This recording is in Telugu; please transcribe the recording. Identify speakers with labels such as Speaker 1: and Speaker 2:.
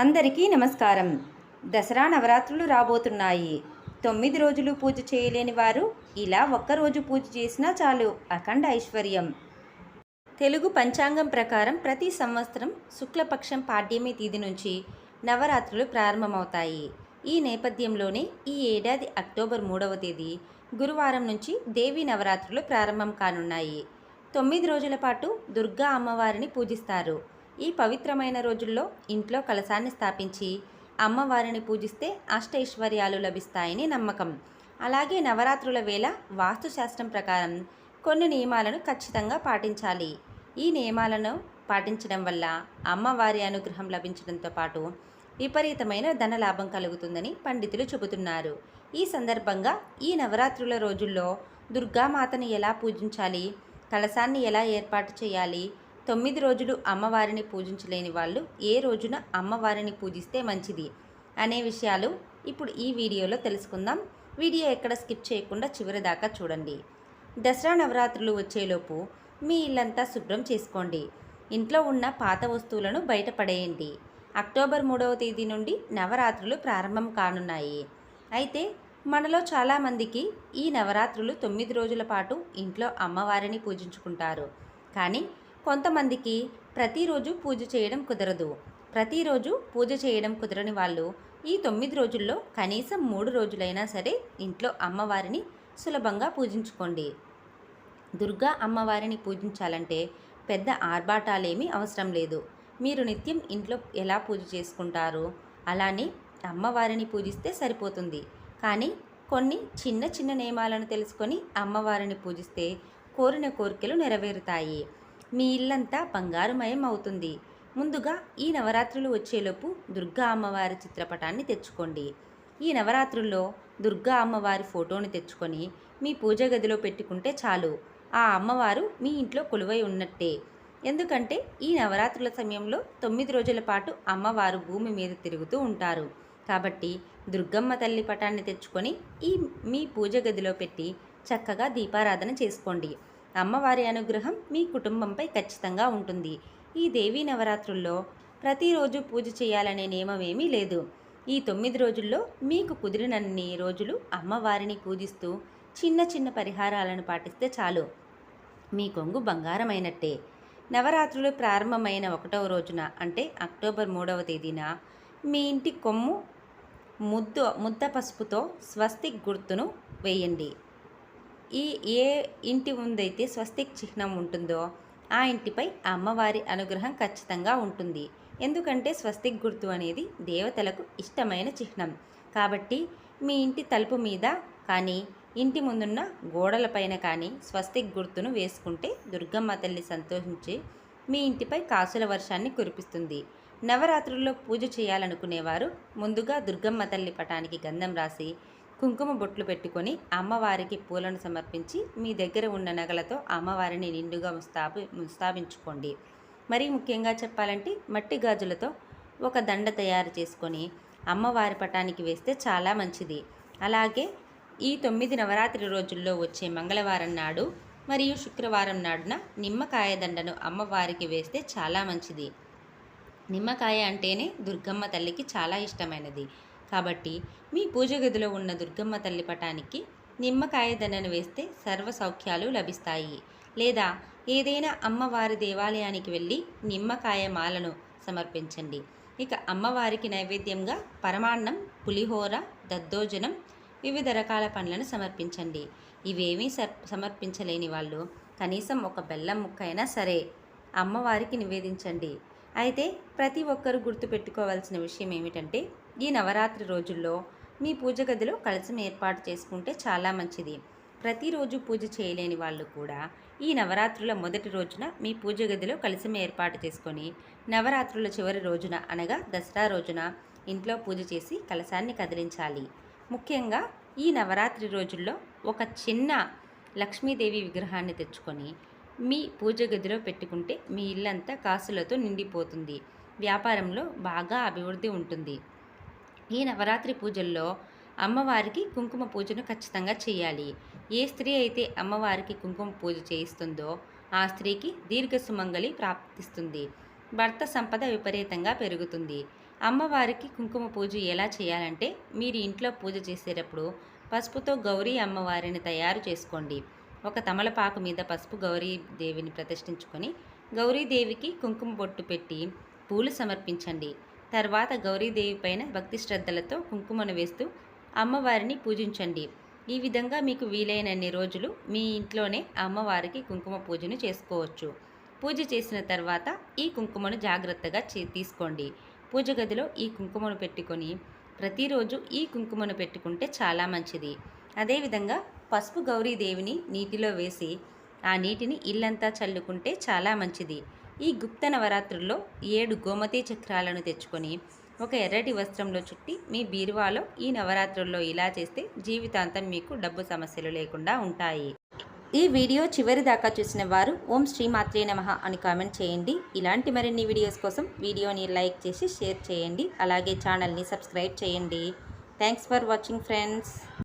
Speaker 1: అందరికీ నమస్కారం. దసరా నవరాత్రులు రాబోతున్నాయి. తొమ్మిది రోజులు పూజ చేయలేని వారు ఇలా ఒక్కరోజు పూజ చేసినా చాలు అఖండ ఐశ్వర్యం. తెలుగు పంచాంగం ప్రకారం ప్రతి సంవత్సరం శుక్లపక్షం పాడ్యమి తేదీ నుంచి నవరాత్రులు ప్రారంభమవుతాయి. ఈ నేపథ్యంలోనే ఈ ఏడాది అక్టోబర్ మూడవ తేదీ గురువారం నుంచి దేవీ నవరాత్రులు ప్రారంభం కానున్నాయి. తొమ్మిది రోజుల పాటు దుర్గా అమ్మవారిని పూజిస్తారు. ఈ పవిత్రమైన రోజుల్లో ఇంట్లో కలశాన్ని స్థాపించి అమ్మవారిని పూజిస్తే అష్టైశ్వర్యాలు లభిస్తాయని నమ్మకం. అలాగే నవరాత్రుల వేళ వాస్తుశాస్త్రం ప్రకారం కొన్ని నియమాలను ఖచ్చితంగా పాటించాలి. ఈ నియమాలను పాటించడం వల్ల అమ్మవారి అనుగ్రహం లభించడంతో పాటు విపరీతమైన ధన లాభం కలుగుతుందని పండితులు చెబుతున్నారు. ఈ సందర్భంగా ఈ నవరాత్రుల రోజుల్లో దుర్గామాతను ఎలా పూజించాలి? కలశాన్ని ఎలా ఏర్పాటు చేయాలి? తొమ్మిది రోజులు అమ్మవారిని పూజించలేని వాళ్ళు ఏ రోజున అమ్మవారిని పూజిస్తే మంచిది అనే విషయాలు ఇప్పుడు ఈ వీడియోలో తెలుసుకుందాం. వీడియో ఎక్కడ స్కిప్ చేయకుండా చివరి దాకా చూడండి. దసరా నవరాత్రులు వచ్చేలోపు మీ ఇల్లంతా శుభ్రం చేసుకోండి. ఇంట్లో ఉన్న పాత వస్తువులను బయటపడేయండి. అక్టోబర్ మూడవ తేదీ నుండి నవరాత్రులు ప్రారంభం కానున్నాయి. అయితే మనలో చాలామందికి ఈ నవరాత్రులు తొమ్మిది రోజుల పాటు ఇంట్లో అమ్మవారిని పూజించుకుంటారు. కానీ కొంతమందికి ప్రతిరోజు పూజ చేయడం కుదరదు. ప్రతిరోజు పూజ చేయడం కుదరని వాళ్ళు ఈ తొమ్మిది రోజుల్లో కనీసం మూడు రోజులైనా సరే ఇంట్లో అమ్మవారిని సులభంగా పూజించుకోండి. దుర్గా అమ్మవారిని పూజించాలంటే పెద్ద ఆర్భాటాలేమీ అవసరం లేదు. మీరు నిత్యం ఇంట్లో ఎలా పూజ చేసుకుంటారో? అలానే అమ్మవారిని పూజిస్తే సరిపోతుంది. కానీ కొన్ని చిన్న చిన్న నియమాలను తెలుసుకొని అమ్మవారిని పూజిస్తే కోరిన కోరికలు నెరవేరుతాయి. మీ ఇల్లంతా బంగారుమయం అవుతుంది. ముందుగా ఈ నవరాత్రులు వచ్చేలోపు దుర్గా అమ్మవారి చిత్రపటాన్ని తెచ్చుకోండి. ఈ నవరాత్రుల్లో దుర్గా అమ్మవారి ఫోటోని తెచ్చుకొని మీ పూజ గదిలో పెట్టుకుంటే చాలు. ఆ అమ్మవారు మీ ఇంట్లో కొలువై ఉన్నట్టే. ఎందుకంటే ఈ నవరాత్రుల సమయంలో తొమ్మిది రోజుల పాటు అమ్మవారు భూమి మీద తిరుగుతూ ఉంటారు. కాబట్టి దుర్గమ్మ తల్లి పటాన్ని తెచ్చుకొని ఈ మీ పూజ గదిలో పెట్టి చక్కగా దీపారాధన చేసుకోండి. అమ్మవారి అనుగ్రహం మీ కుటుంబంపై ఖచ్చితంగా ఉంటుంది. ఈ దేవీ నవరాత్రుల్లో ప్రతిరోజు పూజ చేయాలనే నియమం ఏమీ లేదు. ఈ తొమ్మిది రోజుల్లో మీకు కుదిరినన్ని రోజులు అమ్మవారిని పూజిస్తూ చిన్న చిన్న పరిహారాలను పాటిస్తే చాలు. మీ కొంగు బంగారమైనట్టే. నవరాత్రులు ప్రారంభమైన ఒకటవ రోజున అంటే అక్టోబర్ మూడవ తేదీన మీ ఇంటి కొమ్ము ముద్దు ముద్ద పసుపుతో స్వస్తిక్ గుర్తును వేయండి. ఈ ఏ ఇంటి ముందైతే స్వస్తిక్ చిహ్నం ఉంటుందో ఆ ఇంటిపై అమ్మవారి అనుగ్రహం ఖచ్చితంగా ఉంటుంది. ఎందుకంటే స్వస్తిక్ గుర్తు అనేది దేవతలకు ఇష్టమైన చిహ్నం. కాబట్టి మీ ఇంటి తలుపు మీద కానీ ఇంటి ముందున్న గోడలపైన కానీ స్వస్తిక్ గుర్తును వేసుకుంటే దుర్గమ్మ తల్లి సంతోషించి మీ ఇంటిపై కాసుల వర్షాన్ని కురిపిస్తుంది. నవరాత్రుల్లో పూజ చేయాలనుకునేవారు ముందుగా దుర్గమ్మ తల్లి పటానికి గంధం రాసి కుంకుమ బొట్లు పెట్టుకొని అమ్మవారికి పూలను సమర్పించి మీ దగ్గర ఉన్న నగలతో అమ్మవారిని నిండుగా ముస్తాబి ముస్తాబించుకోండి. మరీ ముఖ్యంగా చెప్పాలంటే మట్టి గాజులతో ఒక దండ తయారు చేసుకొని అమ్మవారి పటానికి వేస్తే చాలా మంచిది. అలాగే ఈ తొమ్మిది నవరాత్రి రోజుల్లో వచ్చే మంగళవారం నాడు మరియు శుక్రవారం నాడున నిమ్మకాయ దండను అమ్మవారికి వేస్తే చాలా మంచిది. నిమ్మకాయ అంటేనే దుర్గమ్మ తల్లికి చాలా ఇష్టమైనది. కాబట్టి మీ పూజ గదిలో ఉన్న దుర్గమ్మ తల్లి పటానికి నిమ్మకాయ దండను వేస్తే సర్వ సౌఖ్యాలు లభిస్తాయి. లేదా ఏదైనా అమ్మవారి దేవాలయానికి వెళ్ళి నిమ్మకాయ మాలను సమర్పించండి. ఇక అమ్మవారికి నైవేద్యంగా పరమాన్నం పులిహోర దద్దోజనం వివిధ రకాల పండ్లను సమర్పించండి. ఇవేమీ సమర్పించలేని వాళ్ళు కనీసం ఒక బెల్లం ముక్క అయినా సరే అమ్మవారికి నివేదించండి. అయితే ప్రతి ఒక్కరూ గుర్తుపెట్టుకోవాల్సిన విషయం ఏమిటంటే ఈ నవరాత్రి రోజుల్లో మీ పూజ గదిలో కలసం ఏర్పాటు చేసుకుంటే చాలా మంచిది. ప్రతిరోజు పూజ చేయలేని వాళ్ళు కూడా ఈ నవరాత్రుల మొదటి రోజున మీ పూజ గదిలో కలసం ఏర్పాటు చేసుకొని నవరాత్రుల చివరి రోజున అనగా దసరా రోజున ఇంట్లో పూజ చేసి కలశాన్ని కదిలించాలి. ముఖ్యంగా ఈ నవరాత్రి రోజుల్లో ఒక చిన్న లక్ష్మీదేవి విగ్రహాన్ని తెచ్చుకొని మీ పూజ గదిలో పెట్టుకుంటే మీ ఇల్లంతా కాసులతో నిండిపోతుంది. వ్యాపారంలో బాగా అభివృద్ధి ఉంటుంది. ఈ నవరాత్రి పూజల్లో అమ్మవారికి కుంకుమ పూజను ఖచ్చితంగా చేయాలి. ఏ స్త్రీ అయితే అమ్మవారికి కుంకుమ పూజ చేయిస్తుందో ఆ స్త్రీకి దీర్ఘ సుమంగళి ప్రాప్తిస్తుంది. భర్త సంపద విపరీతంగా పెరుగుతుంది. అమ్మవారికి కుంకుమ పూజ ఎలా చేయాలంటే మీరు ఇంట్లో పూజ చేసేటప్పుడు పసుపుతో గౌరీ అమ్మవారిని తయారు చేసుకోండి. ఒక తమలపాకు మీద పసుపు గౌరీ దేవిని ప్రతిష్ఠించుకొని గౌరీదేవికి కుంకుమ బొట్టు పెట్టి పూలు సమర్పించండి. తర్వాత గౌరీదేవి పైన భక్తి శ్రద్ధలతో కుంకుమను వేస్తూ అమ్మవారిని పూజించండి. ఈ విధంగా మీకు వీలైనన్ని రోజులు మీ ఇంట్లోనే అమ్మవారికి కుంకుమ పూజను చేసుకోవచ్చు. పూజ చేసిన తర్వాత ఈ కుంకుమను జాగ్రత్తగా చే- తీసుకోండి. పూజ గదిలో ఈ కుంకుమను పెట్టుకొని ప్రతిరోజు ఈ కుంకుమను పెట్టుకుంటే చాలా మంచిది. అదేవిధంగా పసుపు గౌరీదేవిని నీటిలో వేసి ఆ నీటిని ఇల్లంతా చల్లుకుంటే చాలా మంచిది. ఈ గుప్త నవరాత్రుల్లో ఏడు గోమతి చక్రాలను తెచ్చుకొని ఒక ఎర్రటి వస్త్రంలో చుట్టి మీ బీరువాలో ఈ నవరాత్రుల్లో ఇలా చేస్తే జీవితాంతం మీకు డబ్బు సమస్యలు లేకుండా ఉంటాయి. ఈ వీడియో చివరి దాకా చూసిన వారు ఓం శ్రీ నమ అని కామెంట్ చేయండి. ఇలాంటి మరిన్ని వీడియోస్ కోసం వీడియోని లైక్ చేసి షేర్ చేయండి. అలాగే ఛానల్ని సబ్స్క్రైబ్ చేయండి. Thanks for watching friends.